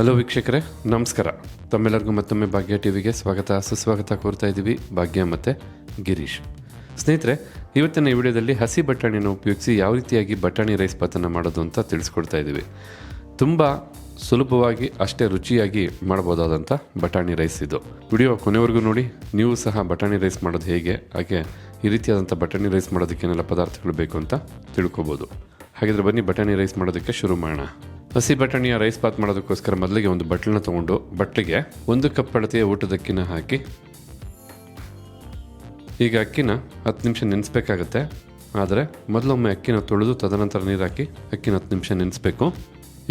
Hello ವೀಕ್ಷಕರೇ, ನಮಸ್ಕಾರ. ತಮ್ಮೆಲ್ಲರಿಗೂ ಮತ್ತೊಮ್ಮೆ ಭಾಗ್ಯ ಟಿ ವಿಗೆ ಸ್ವಾಗತ. ಸುಸ್ವಾಗತ ಕೋರ್ತಾ ಇದ್ದೀವಿ ಭಾಗ್ಯ ಮತ್ತು ಗಿರೀಶ್. ಸ್ನೇಹಿತರೆ, ಇವತ್ತಿನ ಈ ವಿಡಿಯೋದಲ್ಲಿ ಹಸಿ ಬಟಾಣಿನ ಉಪಯೋಗಿಸಿ ಯಾವ ರೀತಿಯಾಗಿ ಬಟಾಣಿ ರೈಸ್ ಪಾತನ್ನು ಮಾಡೋದು ಅಂತ ತಿಳಿಸ್ಕೊಡ್ತಾ ಇದ್ದೀವಿ. ತುಂಬ ಸುಲಭವಾಗಿ, ಅಷ್ಟೇ ರುಚಿಯಾಗಿ ಮಾಡ್ಬೋದಾದಂಥ ಬಟಾಣಿ ರೈಸ್ ಇದು. ವಿಡಿಯೋ ಕೊನೆವರೆಗೂ ನೋಡಿ, ನೀವು ಸಹ ಬಟಾಣಿ ರೈಸ್ ಮಾಡೋದು ಹೇಗೆ, ಹಾಗೆ ಈ ರೀತಿಯಾದಂಥ ಬಟಾಣಿ ರೈಸ್ ಮಾಡೋದಕ್ಕೆ ಏನೆಲ್ಲ ಪದಾರ್ಥಗಳು ಬೇಕು ಅಂತ ತಿಳ್ಕೊಬೋದು. ಹಾಗಿದ್ರೆ ಬನ್ನಿ, ಬಟಾಣಿ ರೈಸ್ ಮಾಡೋದಕ್ಕೆ ಶುರು ಮಾಡೋಣ. ಹಸಿ ಬಟಾಣಿಯ ರೈಸ್ ಬಾತ್ ಮಾಡೋದಕ್ಕೋಸ್ಕರ ಮೊದಲಿಗೆ ಒಂದು ಬಟ್ಲನ್ನ ತಗೊಂಡು ಬಟ್ಲಿಗೆ ಒಂದು ಕಪ್ ಅಳತೆಯ ಊಟದ ಅಕ್ಕಿನ ಹಾಕಿ, ಈಗ ಅಕ್ಕಿನ ಹತ್ತು ನಿಮಿಷ ನೆನೆಸ್ಬೇಕಾಗತ್ತೆ. ಆದರೆ ಮೊದಲೊಮ್ಮೆ ಅಕ್ಕಿನ ತೊಳೆದು ತದನಂತರ ನೀರು ಹಾಕಿ ಅಕ್ಕಿನ ಹತ್ತು ನಿಮಿಷ ನೆನೆಸ್ಬೇಕು.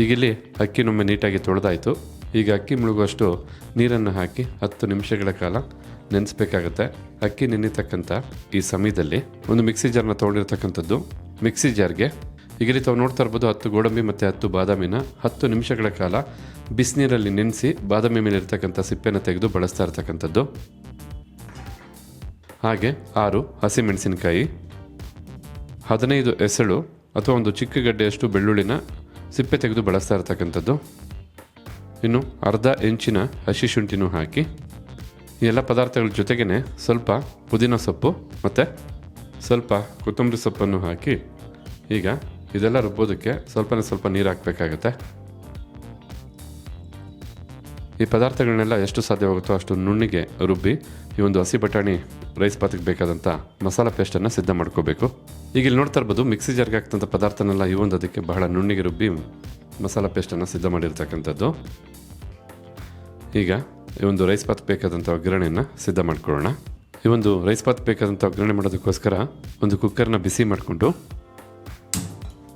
ಈಗ ಇಲ್ಲಿ ಅಕ್ಕಿನೊಮ್ಮೆ ನೀಟಾಗಿ ತೊಳೆದಾಯಿತು. ಈಗ ಅಕ್ಕಿ ಮುಳುಗುವಷ್ಟು ನೀರನ್ನು ಹಾಕಿ ಹತ್ತು ನಿಮಿಷಗಳ ಕಾಲ ನೆನೆಸ್ಬೇಕಾಗತ್ತೆ. ಅಕ್ಕಿ ನೆನೆತಕ್ಕಂಥ ಈ ಸಮಯದಲ್ಲಿ ಒಂದು ಮಿಕ್ಸಿ ಜಾರ್ನ ತೊಗೊಂಡಿರ್ತಕ್ಕಂಥದ್ದು ಮಿಕ್ಸಿ ಜಾರ್ಗೆ ಈಗ ರೀತಿ ನೋಡ್ತಾ ಇರ್ಬೋದು ಹತ್ತು ಗೋಡಂಬಿ ಮತ್ತು ಹತ್ತು ಬಾದಾಮಿನ. ಹತ್ತು ನಿಮಿಷಗಳ ಕಾಲ ಬಿಸಿನೀರಲ್ಲಿ ನೆನೆಸಿ ಬಾದಾಮಿ ಮೇಲೆ ಇರ್ತಕ್ಕಂಥ ಸಿಪ್ಪೆನ ತೆಗೆದು ಬಳಸ್ತಾ ಇರ್ತಕ್ಕಂಥದ್ದು. ಹಾಗೆ ಆರು ಹಸಿಮೆಣಸಿನಕಾಯಿ, ಹದಿನೈದು ಎಸಳು ಅಥವಾ ಒಂದು ಚಿಕ್ಕ ಗಡ್ಡೆಯಷ್ಟು ಬೆಳ್ಳುಳ್ಳಿನ ಸಿಪ್ಪೆ ತೆಗೆದು ಬಳಸ್ತಾ ಇರ್ತಕ್ಕಂಥದ್ದು. ಇನ್ನು ಅರ್ಧ ಇಂಚಿನ ಹಸಿ ಶುಂಠಿನೂ ಹಾಕಿ, ಈ ಎಲ್ಲ ಪದಾರ್ಥಗಳ ಜೊತೆಗೇ ಸ್ವಲ್ಪ ಪುದೀನ ಸೊಪ್ಪು ಮತ್ತು ಸ್ವಲ್ಪ ಕೊತ್ತಂಬರಿ ಸೊಪ್ಪನ್ನು ಹಾಕಿ, ಈಗ ಇದೆಲ್ಲ ರುಬ್ಬೋದಕ್ಕೆ ಸ್ವಲ್ಪನೇ ಸ್ವಲ್ಪ ನೀರು ಹಾಕಬೇಕಾಗತ್ತೆ. ಈ ಪದಾರ್ಥಗಳನ್ನೆಲ್ಲ ಎಷ್ಟು ಸಾಧ್ಯವಾಗುತ್ತೋ ಅಷ್ಟು ನುಣ್ಣಿಗೆ ರುಬ್ಬಿ ಈ ಒಂದು ಹಸಿ ಬಟಾಣಿ ರೈಸ್ ಬಾತಿಗೆ ಬೇಕಾದಂಥ ಮಸಾಲ ಪೇಸ್ಟನ್ನು ಸಿದ್ಧ ಮಾಡ್ಕೋಬೇಕು. ಈಗ ಇಲ್ಲಿ ನೋಡ್ತಾ ಇರ್ಬೋದು, ಮಿಕ್ಸಿ ಜಾರ್ಗೆ ಹಾಕ್ತಂಥ ಪದಾರ್ಥನೆಲ್ಲ ಈ ಒಂದು ಅದಕ್ಕೆ ಬಹಳ ನುಣ್ಣಿಗೆ ರುಬ್ಬಿ ಮಸಾಲ ಪೇಸ್ಟನ್ನು ಸಿದ್ಧ ಮಾಡಿರ್ತಕ್ಕಂಥದ್ದು. ಈಗ ಈ ಒಂದು ರೈಸ್ ಪಾತ್ ಬೇಕಾದಂಥ ಒಗ್ಗರಣೆಯನ್ನು ಸಿದ್ಧ ಮಾಡ್ಕೊಳ್ಳೋಣ. ಈ ಒಂದು ರೈಸ್ ಪಾತ್ ಬೇಕಾದಂಥ ಒಗ್ಗರಣೆ ಮಾಡೋದಕ್ಕೋಸ್ಕರ ಒಂದು ಕುಕ್ಕರ್ನ ಬಿಸಿ ಮಾಡಿಕೊಂಡು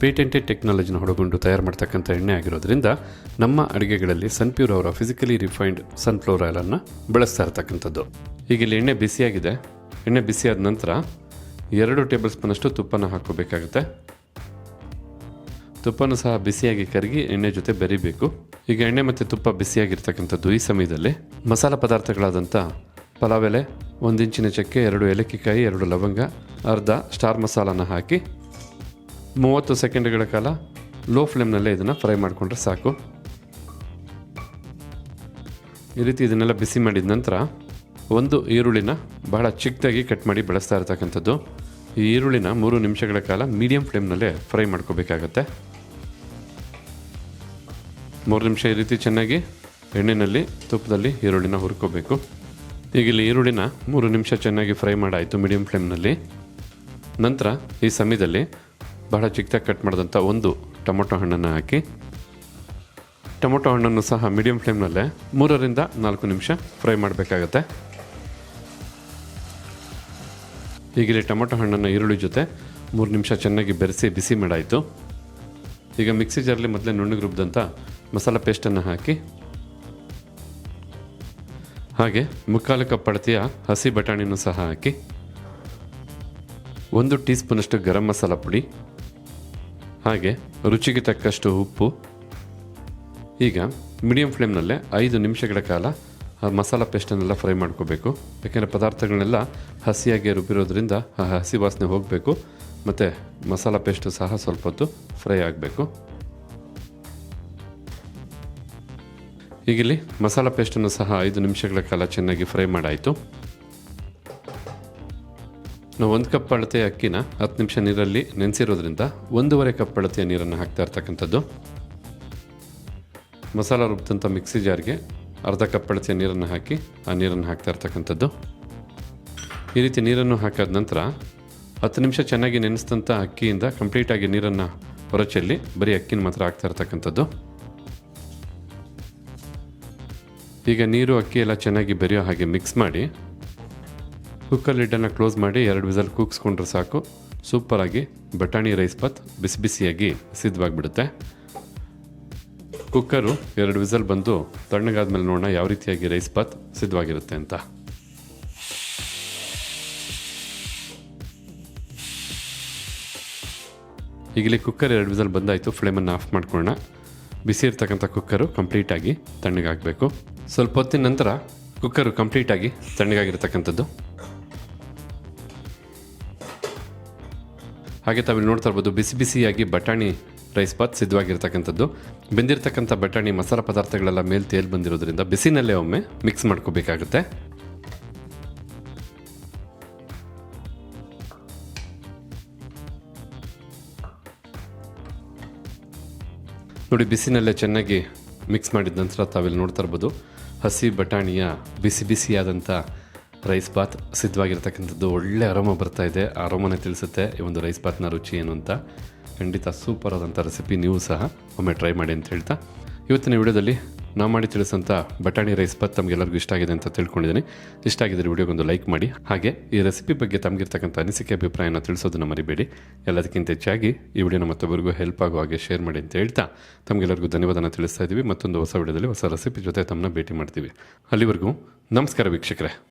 ಪೇಟೆಂಟೆಡ್ ಟೆಕ್ನಾಲಜಿನ ಹೊಡಗೊಂಡು ತಯಾರು ಮಾಡ್ತಕ್ಕಂಥ ಎಣ್ಣೆ ಆಗಿರೋದ್ರಿಂದ ನಮ್ಮ ಅಡುಗೆಗಳಲ್ಲಿ ಸನ್ಪ್ಯೂರ್ ಅವರ ಫಿಸಿಕಲಿ ರಿಫೈನ್ಡ್ ಸನ್ಫ್ಲವರ್ ಆಯಿಲನ್ನು ಬಳಸ್ತಾ ಇರ್ತಕ್ಕಂಥದ್ದು. ಈಗ ಇಲ್ಲಿ ಎಣ್ಣೆ ಬಿಸಿಯಾಗಿದೆ. ಎಣ್ಣೆ ಬಿಸಿಯಾದ ನಂತರ ಎರಡು ಟೇಬಲ್ ಸ್ಪೂನಷ್ಟು ತುಪ್ಪನ ಹಾಕೋಬೇಕಾಗುತ್ತೆ ತುಪ್ಪನೂ ಸಹ ಬಿಸಿಯಾಗಿ ಕರಗಿ ಎಣ್ಣೆ ಜೊತೆ ಬೆರಿಬೇಕು. ಈಗ ಎಣ್ಣೆ ಮತ್ತು ತುಪ್ಪ ಬಿಸಿಯಾಗಿರ್ತಕ್ಕಂಥದ್ದು ಈ ಸಮಯದಲ್ಲಿ. ಮಸಾಲೆ ಪದಾರ್ಥಗಳಾದಂಥ ಪಲಾವ್ ಎಲೆ ಇಂಚಿನ ಚಕ್ಕೆ, ಎರಡು ಏಲಕ್ಕಿಕಾಯಿ ಎರಡು ಲವಂಗ, ಅರ್ಧ ಸ್ಟಾರ್ ಮಸಾಲಾನ ಹಾಕಿ ಮೂವತ್ತು ಸೆಕೆಂಡ್ಗಳ ಕಾಲ ಲೋ ಫ್ಲೇಮ್ನಲ್ಲೇ ಇದನ್ನು ಫ್ರೈ ಮಾಡಿಕೊಂಡ್ರೆ ಸಾಕು. ಈ ರೀತಿ ಇದನ್ನೆಲ್ಲ ಬಿಸಿ ಮಾಡಿದ ನಂತರ ಒಂದು ಈರುಳ್ಳಿನ ಬಹಳ ಚಿಕ್ಕದಾಗಿ ಕಟ್ ಮಾಡಿ ಬಳಸ್ತಾ ಇರ್ತಕ್ಕಂಥದ್ದು. ಈ ಈರುಳ್ಳಿನ ಮೂರು ನಿಮಿಷಗಳ ಕಾಲ ಮೀಡಿಯಂ ಫ್ಲೇಮ್ನಲ್ಲೇ ಫ್ರೈ ಮಾಡ್ಕೋಬೇಕಾಗತ್ತೆ. ಮೂರು ನಿಮಿಷ ಈ ರೀತಿ ಚೆನ್ನಾಗಿ ಎಣ್ಣೆಯಲ್ಲಿ ತುಪ್ಪದಲ್ಲಿ ಈರುಳ್ಳಿನ ಹುರ್ಕೋಬೇಕು. ಈಗ ಇಲ್ಲಿ ಈರುಳ್ಳಿನ ಮೂರು ನಿಮಿಷ ಚೆನ್ನಾಗಿ ಫ್ರೈ ಮಾಡಾಯಿತು ಮೀಡಿಯಂ ಫ್ಲೇಮ್ನಲ್ಲಿ. ನಂತರ ಈ ಸಮಯದಲ್ಲಿ ಬಹಳ ಚಿಕ್ಕದಾಗಿ ಕಟ್ ಮಾಡಿದಂಥ ಒಂದು ಟೊಮೊಟೊ ಹಣ್ಣನ್ನು ಹಾಕಿ, ಟೊಮೊಟೊ ಹಣ್ಣನ್ನು ಸಹ ಮೀಡಿಯಂ ಫ್ಲೇಮ್ನಲ್ಲೇ ಮೂರರಿಂದ ನಾಲ್ಕು ನಿಮಿಷ ಫ್ರೈ ಮಾಡಬೇಕಾಗತ್ತೆ. ಈಗಿಲ್ಲಿ ಟೊಮೊಟೊ ಹಣ್ಣನ್ನು ಈರುಳ್ಳಿ ಜೊತೆ ಮೂರು ನಿಮಿಷ ಚೆನ್ನಾಗಿ ಬೆರೆಸಿ ಬಿಸಿ ಮಾಡಾಯಿತು. ಈಗ ಮಿಕ್ಸಿ ಜಾರಲ್ಲಿ ಮೊದಲೇ ನುಣ್ಣಗೆ ರುಬ್ಬಿದಂಥ ಮಸಾಲ ಪೇಸ್ಟನ್ನು ಹಾಕಿ, ಹಾಗೆ ಮುಕ್ಕಾಲು ಕಪ್ ಅಳತೆಯ ಹಸಿ ಬಟಾಣಿನೂ ಸಹ ಹಾಕಿ, ಒಂದು ಟೀ ಸ್ಪೂನಷ್ಟು ಗರಂ ಮಸಾಲ ಪುಡಿ ಹಾಗೆ ರುಚಿಗೆ ತಕ್ಕಷ್ಟು ಉಪ್ಪು. ಈಗ ಮೀಡಿಯಂ ಫ್ಲೇಮ್ನಲ್ಲೇ ಐದು ನಿಮಿಷಗಳ ಕಾಲ ಮಸಾಲ ಪೇಸ್ಟನ್ನೆಲ್ಲ ಫ್ರೈ ಮಾಡ್ಕೋಬೇಕು. ಯಾಕೆಂದರೆ ಪದಾರ್ಥಗಳನ್ನೆಲ್ಲ ಹಸಿಯಾಗಿ ರುಬ್ಬಿರೋದ್ರಿಂದ ಆ ಹಸಿ ವಾಸನೆ ಹೋಗಬೇಕು. ಮತ್ತು ಮಸಾಲ ಪೇಸ್ಟು ಸಹ ಸ್ವಲ್ಪ ಹೊತ್ತು ಫ್ರೈ ಆಗಬೇಕು. ಈಗಿಲ್ಲಿ ಮಸಾಲ ಪೇಸ್ಟನ್ನು ಸಹ ಐದು ನಿಮಿಷಗಳ ಕಾಲ ಚೆನ್ನಾಗಿ ಫ್ರೈ ಮಾಡಾಯಿತು. ನಾವು ಒಂದು ಕಪ್ ಅಳತೆಯ ಅಕ್ಕಿನ ಹತ್ತು ನಿಮಿಷ ನೀರಲ್ಲಿ ನೆನೆಸಿರೋದ್ರಿಂದ ಒಂದೂವರೆ ಕಪ್ ಅಳತೆಯ ನೀರನ್ನು ಹಾಕ್ತಾ ಇರ್ತಕ್ಕಂಥದ್ದು. ಮಸಾಲ ರುಬ್ಬಿದಂಥ ಮಿಕ್ಸಿ ಜಾರ್ಗೆ ಅರ್ಧ ಕಪ್ ಅಳತೆಯ ನೀರನ್ನು ಹಾಕಿ ಆ ನೀರನ್ನು ಹಾಕ್ತಾ ಇರ್ತಕ್ಕಂಥದ್ದು. ಈ ರೀತಿ ನೀರನ್ನು ಹಾಕಾದ ನಂತರ ಹತ್ತು ನಿಮಿಷ ಚೆನ್ನಾಗಿ ನೆನೆಸಿದಂಥ ಅಕ್ಕಿಯಿಂದ ಕಂಪ್ಲೀಟಾಗಿ ನೀರನ್ನು ಹೊರಚೆಲ್ಲಿ ಬರೀ ಅಕ್ಕಿನ ಮಾತ್ರ ಹಾಕ್ತಾ ಇರ್ತಕ್ಕಂಥದ್ದು. ಈಗ ನೀರು ಅಕ್ಕಿ ಎಲ್ಲ ಚೆನ್ನಾಗಿ ಬೆರೆಯೋ ಹಾಗೆ ಮಿಕ್ಸ್ ಮಾಡಿ ಕುಕ್ಕರ್ ಲಿಡ್ಡನ್ನು ಕ್ಲೋಸ್ ಮಾಡಿ ಎರಡು ವಿಸಲ್ ಕೂಗಿಸ್ಕೊಂಡ್ರೆ ಸಾಕು. ಸೂಪರಾಗಿ ಬಟಾಣಿ ರೈಸ್ ಪತ್ ಬಿಸಿ ಬಿಸಿಯಾಗಿ ಸಿದ್ಧವಾಗಿಬಿಡುತ್ತೆ. ಕುಕ್ಕರು ಎರಡು ವಿಸಲ್ ಬಂದು ತಣ್ಣಗಾದ್ಮೇಲೆ ನೋಡೋಣ ಯಾವ ರೀತಿಯಾಗಿ ರೈಸ್ ಪತ್ ಸಿದ್ಧವಾಗಿರುತ್ತೆ ಅಂತ. ಈಗಲೇ ಕುಕ್ಕರ್ ಎರಡು ವಿಸಲ್ ಬಂದಾಯಿತು, ಫ್ಲೇಮನ್ನು ಆಫ್ ಮಾಡ್ಕೊಳ್ಳೋಣ. ಬಿಸಿ ಇರ್ತಕ್ಕಂಥ ಕುಕ್ಕರು ಕಂಪ್ಲೀಟಾಗಿ ತಣ್ಣಗಾಗಬೇಕು. ಸ್ವಲ್ಪ ಹೊತ್ತಿನ ನಂತರ ಕುಕ್ಕರು ಕಂಪ್ಲೀಟಾಗಿ ತಣ್ಣಗಾಗಿರ್ತಕ್ಕಂಥದ್ದು. ಹಾಗೆ ತಾವಿಲ್ಲಿ ನೋಡ್ತಾ ಇರ್ಬೋದು, ಬಿಸಿ ಬಿಸಿಯಾಗಿ ಬಟಾಣಿ ರೈಸ್ ಬಾತ್ ಸಿದ್ಧವಾಗಿರ್ತಕ್ಕಂಥದ್ದು. ಬೆಂದಿರ್ತಕ್ಕಂಥ ಬಟಾಣಿ, ಮಸಾಲ ಪದಾರ್ಥಗಳೆಲ್ಲ ಮೇಲೆ ತೇಲ್ ಬಂದಿರೋದ್ರಿಂದ ಬಿಸಿನಲ್ಲೇ ಒಮ್ಮೆ ಮಿಕ್ಸ್ ಮಾಡ್ಕೋಬೇಕಾಗುತ್ತೆ. ನೋಡಿ, ಬಿಸಿನಲ್ಲೇ ಚೆನ್ನಾಗಿ ಮಿಕ್ಸ್ ಮಾಡಿದ ನಂತರ ತಾವಿಲ್ಲಿ ನೋಡ್ತಾ ಇರ್ಬೋದು, ಹಸಿ ಬಟಾಣಿಯ ಬಿಸಿ ಬಿಸಿಯಾದಂಥ ರೈಸ್ ಬಾತ್ ಸಿದ್ಧವಾಗಿರ್ತಕ್ಕಂಥದ್ದು ಒಳ್ಳೆ ಅರೋಮ ಬರ್ತಾ ಇದೆ. ಅರೋಮನೆ ತಿಳಿಸುತ್ತೆ. ಈ ಒಂದು ರೈಸ್ ಬಾತ್ನ ರುಚಿ ಏನು ಅಂತ. ಖಂಡಿತ ಸೂಪರ್ ಆದಂಥ ರೆಸಿಪಿ ನೀವು ಸಹ ಒಮ್ಮೆ ಟ್ರೈ ಮಾಡಿ ಅಂತ ಹೇಳ್ತಾ. ಇವತ್ತಿನ ವಿಡಿಯೋದಲ್ಲಿ ನಾವು ಮಾಡಿ ತಿಳಿಸೋಂಥ ಬಟಾಣಿ ರೈಸ್ ಬಾತ್ ತಮಗೆಲ್ಲರಿಗೂ ಇಷ್ಟ ಆಗಿದೆ ಅಂತ ತಿಳ್ಕೊಂಡಿದ್ದೀನಿ. ಇಷ್ಟ ಆಗಿದ್ರೆ ವಿಡಿಯೋಗೊಂದು ಲೈಕ್ ಮಾಡಿ. ಹಾಗೆ ಈ ರೆಸಿಪಿ ಬಗ್ಗೆ ತಮಗಿರ್ತಕ್ಕಂಥ ಅನಿಸಿಕೆ, ಅಭಿಪ್ರಾಯನ ತಿಳಿಸೋದನ್ನು ಮರಿಬೇಡಿ. ಎಲ್ಲದಕ್ಕಿಂತ ಹೆಚ್ಚಾಗಿ ಈ ವಿಡಿಯೋನ ಮತ್ತೊಬ್ಬರಿಗೂ ಹೆಲ್ಪ್ ಆಗೋ ಹಾಗೆ ಶೇರ್ ಮಾಡಿ ಅಂತ ಹೇಳ್ತಾ. ತಮಗೆಲ್ಲರಿಗೂ ಧನ್ಯವಾದನ ತಿಳಿಸ್ತಾ ಇದ್ದೀವಿ. ಮತ್ತೊಂದು ಹೊಸ ವಿಡಿಯೋದಲ್ಲಿ ಹೊಸ ರೆಸಿಪಿ ಜೊತೆ ತಮ್ಮನ್ನ ಭೇಟಿ ಮಾಡ್ತೀವಿ. ಅಲ್ಲಿವರೆಗೂ ನಮಸ್ಕಾರ ವೀಕ್ಷಕರೇ.